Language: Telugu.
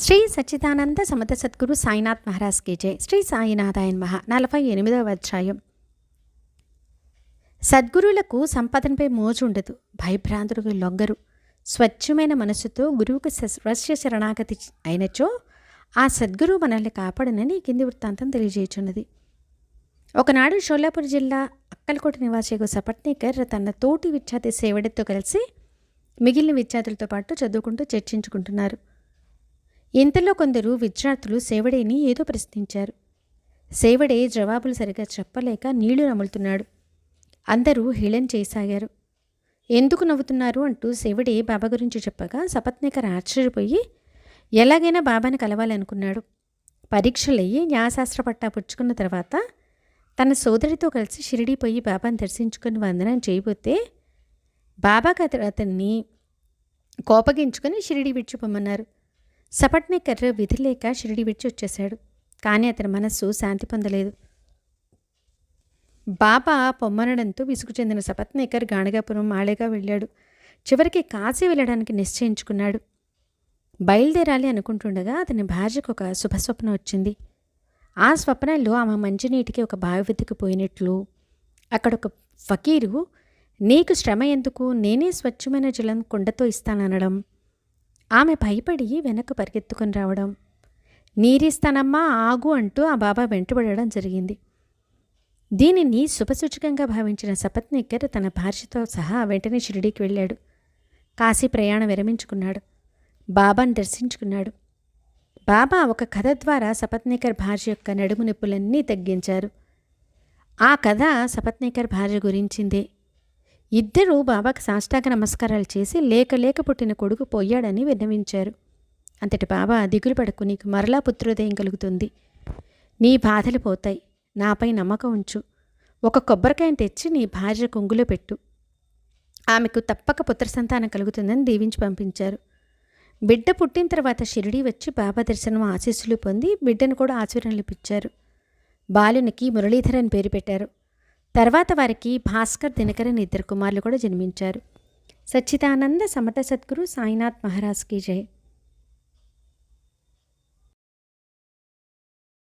శ్రీ సచ్చిదానంద సమత సద్గురు సాయినాథ్ మహారాజ్కి జై. శ్రీ సాయినాథాయన్ మహా నలభై ఎనిమిదవ అధ్యాయం. సద్గురులకు సంపదనపై మోజు ఉండదు. భయభ్రాంతులకు లొంగరు. స్వచ్ఛమైన మనసుతో గురువుకు స్వస్య శరణాగతి అయినచో ఆ సద్గురు మనల్ని కాపాడనని కింది వృత్తాంతం తెలియజేయుచున్నది. ఒకనాడు షోలాపూర్ జిల్లా అక్కలకోట నివాసిగు సపట్నేకర్ తన తోటి విద్యార్థి సేవడితో కలిసి మిగిలిన విద్యార్థులతో పాటు చదువుకుంటూ చర్చించుకుంటున్నారు. ఇంతలో కొందరు విద్యార్థులు సేవడేని ఏదో ప్రశ్నించారు. సేవడే జవాబులు సరిగా చెప్పలేక నీళ్ళు నములుతున్నాడు. అందరూ హీళం చేయసాగారు ఎందుకు నవ్వుతున్నారు అంటూ సేవడే బాబా గురించి చెప్పగా సపత్నేకర్ ఆశ్చర్యపోయి ఎలాగైనా బాబాని కలవాలనుకున్నాడు. పరీక్షలయ్యి న్యాయశాస్త్ర పట్టా పుచ్చుకున్న తర్వాత తన సోదరితో కలిసి షిరిడి పోయి బాబాని దర్శించుకుని వందనం చేయబోతే బాబాకి అతన్ని కోపగించుకొని షిరిడి విడిచిపోమన్నారు. సపట్నేకర్ విధి లేక షిరిడి విడిచి వచ్చేశాడు. కానీ అతని మనస్సు శాంతి పొందలేదు. బాబా పొమ్మనడంతో విసుగు చెందిన సపత్నేకర్ గాణగాపురం మాళేగా వెళ్ళాడు. చివరికి కాశీ వెళ్ళడానికి నిశ్చయించుకున్నాడు. బయలుదేరాలి అనుకుంటుండగా అతని భార్యకు ఒక శుభస్వప్నం వచ్చింది. ఆ స్వప్నంలో ఆమె మంచినీటికి ఒక బావి వెతికి పోయినట్లు అక్కడ ఒక ఫకీరు నీకు శ్రమ ఎందుకు? నేనే స్వచ్ఛమైన జలం కుండతో ఇస్తాననడం. ఆమె భయపడి వెనక్కు పరిగెత్తుకుని రావడం. నీరిస్తానమ్మా ఆగు అంటూ ఆ బాబా వెంటబడడం జరిగింది. దీనిని శుభసూచకంగా భావించిన సపత్నిక్కర్ తన భార్యతో సహా వెంటనే షిరిడీకి వెళ్ళాడు. కాశీ ప్రయాణం విరమించుకున్నాడు. బాబాను దర్శించుకున్నాడు. బాబా ఒక కథ ద్వారా సపత్నేకర్ భార్య యొక్క నడుము నొప్పులన్నీ తగ్గించారు. ఆ కథ సపత్నేకర్ భార్య గురించిందే. ఇద్దరూ బాబాకు సాష్టాంగ నమస్కారాలు చేసి లేక లేక పుట్టిన కొడుకు పోయాడని విన్నవించారు. అంతటి బాబా దిగులు పడకు నీకు మరలా పుత్రోదయం కలుగుతుంది. నీ బాధలు పోతాయి నాపై నమ్మకం ఉంచు. ఒక కొబ్బరికాయను తెచ్చి నీ భార్య కొంగులో పెట్టు. ఆమెకు తప్పక పుత్ర సంతానం కలుగుతుందని దీవించి పంపించారు. బిడ్డ పుట్టిన తర్వాత షిరిడి వచ్చి బాబా దర్శనం ఆశీస్సులు పొంది బిడ్డను కూడా ఆశీర్వనలు ఇప్పించారు. బాలునికి మురళీధరన్ పేరు పెట్టారు. తర్వాత వారికి భాస్కర్ దినకరన్ ఇద్దరు కుమారులు కూడా జన్మించారు. సచ్చిదానంద సమట సద్గురు సాయినాథ్ మహారాజ్ కీ జయ